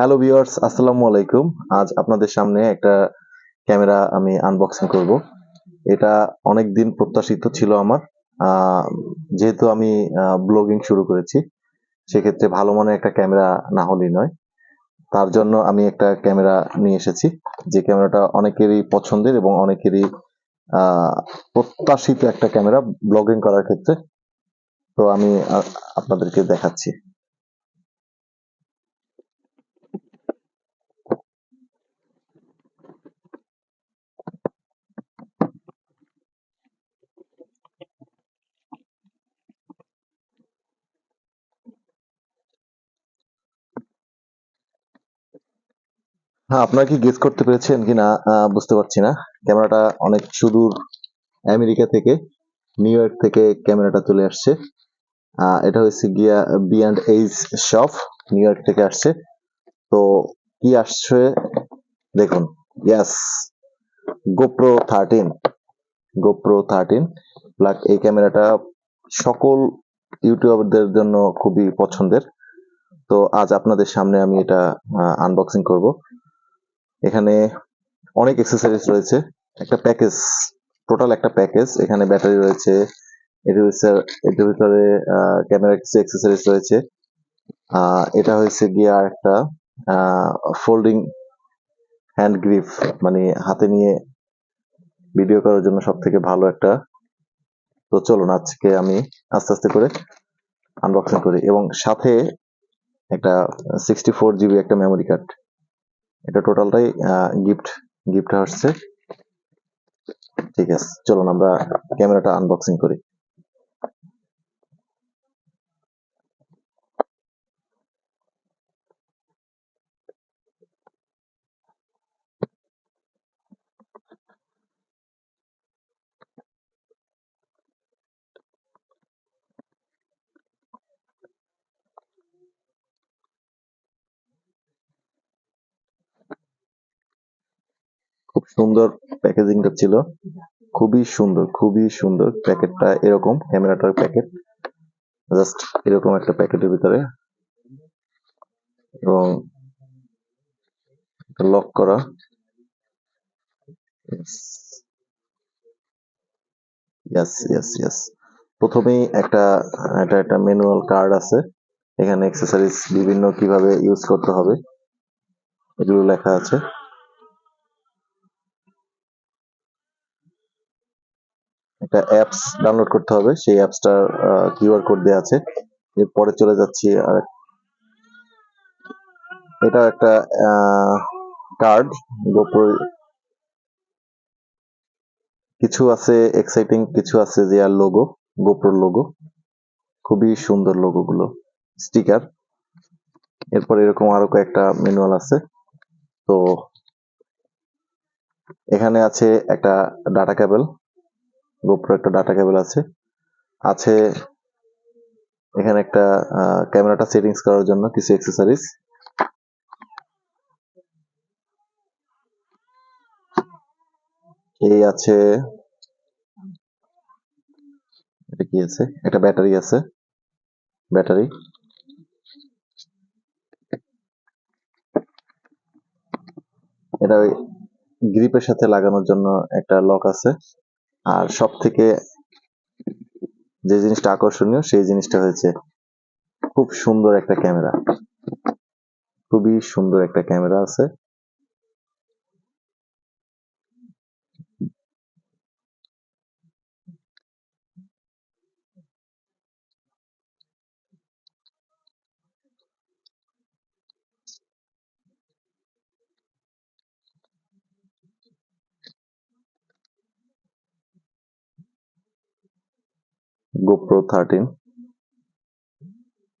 Hello viewers আসসালামু আলাইকুম। আজ আপনাদের সামনে একটা ক্যামেরা আমি আনবক্সিং করব। এটা অনেক দিন প্রত্যাশিত ছিল আমার। যেহেতু আমি ব্লগিং শুরু করেছি, সেক্ষেত্রে ভালো মানের একটা ক্যামেরা না হলেই নয়। তার জন্য আমি একটা ক্যামেরা নিয়ে এসেছি, যে ক্যামেরাটা অনেকেরই পছন্দের এবং অনেকেরই প্রত্যাশিত একটা ক্যামেরা ব্লগিং করার ক্ষেত্রে। তো আমি আপনাদেরকে দেখাচ্ছি। হ্যাঁ আপনারা কি গেস করতে পেরেছেন কিনা? বুঝতে পারছি না। ক্যামেরাটা অনেক সুদূর আমেরিকা থেকে, নিউ ইয়র্ক থেকে ক্যামেরাটা চলে আসছে। এটা হচ্ছে গিয়া beyond age shop New York থেকে আসছে। তো কি আসছে? দেখুন yes GoPro thirteen GoPro thirteen plug এই ক্যামেরাটা সকল ইউটিউবারদের জন্য খুবই পছন্দের। তো আজ আপনাদের সামনে আমি এটা আনবক্সিং করব। এখানে অনেক এক্সেসরিজ রয়েছে। একটা প্যাকেজ টোটাল একটা প্যাকেজ এখানে ব্যাটারি রয়েছে এটার ভিতরে এটার ভিতরে ক্যামেরা কিছু এক্সেসরিজ রয়েছে। এটা হয়েছে গিয়ে আর একটা ফোল্ডিং হ্যান্ড গ্রিপ মানে হাতে নিয়ে ভিডিও করার জন্য সব থেকে ভালো একটা। তো চলুন আজকে আমি আস্তে আস্তে করে আনবক্সিং করি। এবং সাথে একটা সিক্সটি ফোর জিবি একটা মেমোরি কার্ড এটা টোটালটাই গিফট গিফট আসছে। ঠিক আছে চলুন আমরা ক্যামেরাটা আনবক্সিং করি। সুন্দর প্যাকেজিংটা ছিল। খুবই সুন্দর খুবই সুন্দর প্যাকেটটা এরকম, ক্যামেরাটার প্যাকেট। জাস্ট এরকম একটা প্যাকেটের ভিতরে। এবং লক করা। ইয়াস ইয়াস ইয়াস প্রথমেই একটা, এটা একটা ম্যানুয়াল কার্ড আছে। এখানে এক্সেসরিজ বিভিন্ন কীভাবে ইউজ করতে হবে, এগুলো লেখা আছে। একটা অ্যাপস ডাউনলোড করতে হবে। সেই অ্যাপসটার কিউআর কোড দেওয়া আছে। এরপরে চলে যাচ্ছি আর এটা একটা কার্ড গোপ্রো কিছু আছে এক্সাইটিং কিছু আছে যে আর লোগো গোপ্রোর লোগো খুবই সুন্দর লোগো গুলো স্টিকার এরপর এরকম আরও কয়েকটা ম্যানুয়াল আছে। তো এখানে আছে একটা ডাটা কেবল গোপ্রো একটা ডাটা কেবল আছে। আছে এখানে একটা ক্যামেরাটা সেটিংস করার জন্য কিছু অ্যাক্সেসরিজ এই আছে, এটা কি আছে? একটা ব্যাটারি আছে। ব্যাটারি এটা ওই গ্রিপের সাথে লাগানোর জন্য একটা লক আছে। আর সব থেকে যে জিনিসটা আকর্ষণীয়, সেই জিনিসটা হয়েছে খুব সুন্দর একটা ক্যামেরা। খুবই সুন্দর একটা ক্যামেরা আছে। গোপ্রো থার্টিন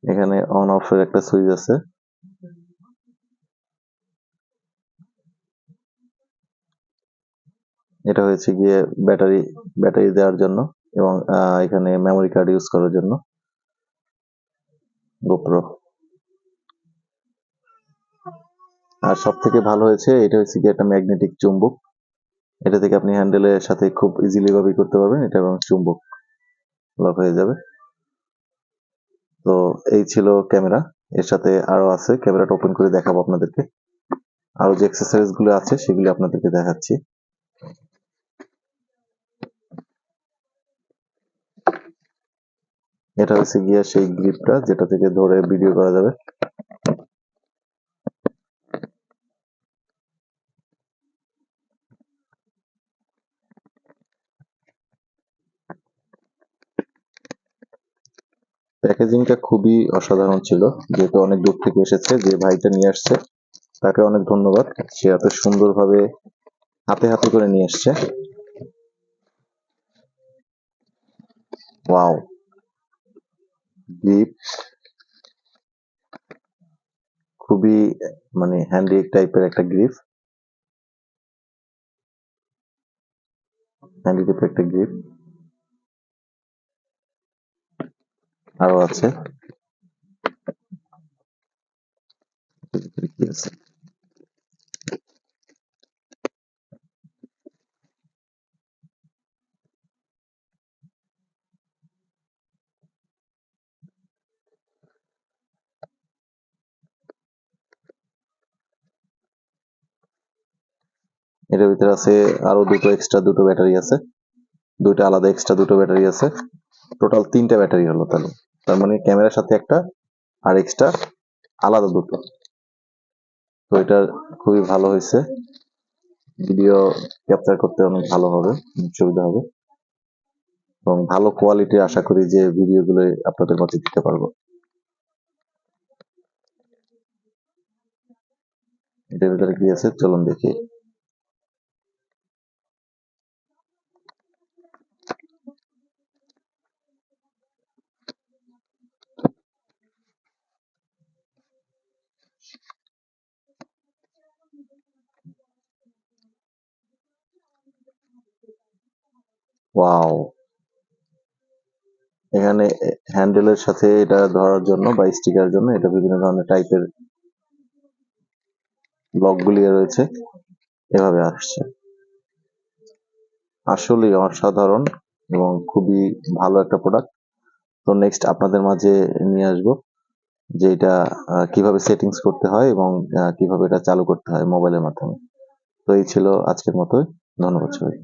এখানে অন অফ এর একটা সুইচ আছে। এটা হয়েছে গিয়ে ব্যাটারি ব্যাটারি দেওয়ার জন্য এবং এখানে মেমোরি কার্ড ইউজ করার জন্য। গোপ্রো আর সব থেকে ভালো হয়েছে, এটা হচ্ছে গিয়ে একটা ম্যাগনেটিক চুম্বক। এটা থেকে আপনি হ্যান্ডেলের সাথে খুব ইজিলি ভাবে করতে পারবেন, এটা এবং চুম্বক। লক হয়ে যাবে। তো এই ছিল ক্যামেরা। এর সাথে আরও আছে। ক্যামেরাটা ওপেন করে দেখাবো আপনাদেরকে। আরও যে এক্সারসাইজগুলো আছে, সেগুলি আপনাদেরকে দেখাচ্ছি। এটা হচ্ছে গিয়া সেই গ্রিপটা যেটা থেকে ধরে ভিডিও করা যাবে। প্যাকেজিংটা খুবই অসাধারণ ছিল, যেহেতু অনেক দূর থেকে এসেছে, যে ভাইটা নিয়ে আসছে, তাকে অনেক ধন্যবাদ। সে এত সুন্দরভাবে হাতে হাতে করে নিয়ে এসছে। ওয়াও। খুবই মানে হ্যান্ডি টাইপের একটা গ্রিপ হ্যান্ডি টাইপের একটা গ্রিপ আরও আছে। এটার ভিতরে আছে আরও দুটো এক্সট্রা দুটো ব্যাটারি আছে। দুটো আলাদা এক্সট্রা দুটো ব্যাটারি আছে। টোটাল তিনটা ব্যাটারি হলো তাহলে। তার মানে ক্যামেরার সাথে একটা আর এক্সট্রা আলাদা দুটো। তো এটা খুবই ভালো হয়েছে। ভিডিও ক্যাপচার করতে অনেক ভালো হবে সুবিধা হবে। এবং ভালো কোয়ালিটি আশা করি যে ভিডিওগুলো আপনাদের মাঝে দিতে পারব। এটার ভিতরে কি আছে? চলুন দেখি। ওয়াও এখানে হ্যান্ডেলের সাথে এটা ধরার জন্য বা স্টিকার জন্য এটা বিভিন্ন ধরনের টাইপের ব্লকগুলি রয়েছে। এভাবে আসছে। আসলেই অসাধারণ এবং খুবই ভালো একটা প্রোডাক্ট তো নেক্সট আপনাদের মাঝে নিয়ে আসব যে এটা কীভাবে সেটিংস করতে হয় এবং কীভাবে এটা চালু করতে হয় মোবাইলের মাধ্যমে। তো এই ছিল আজকের মতোই। ধন্যবাদ সবাই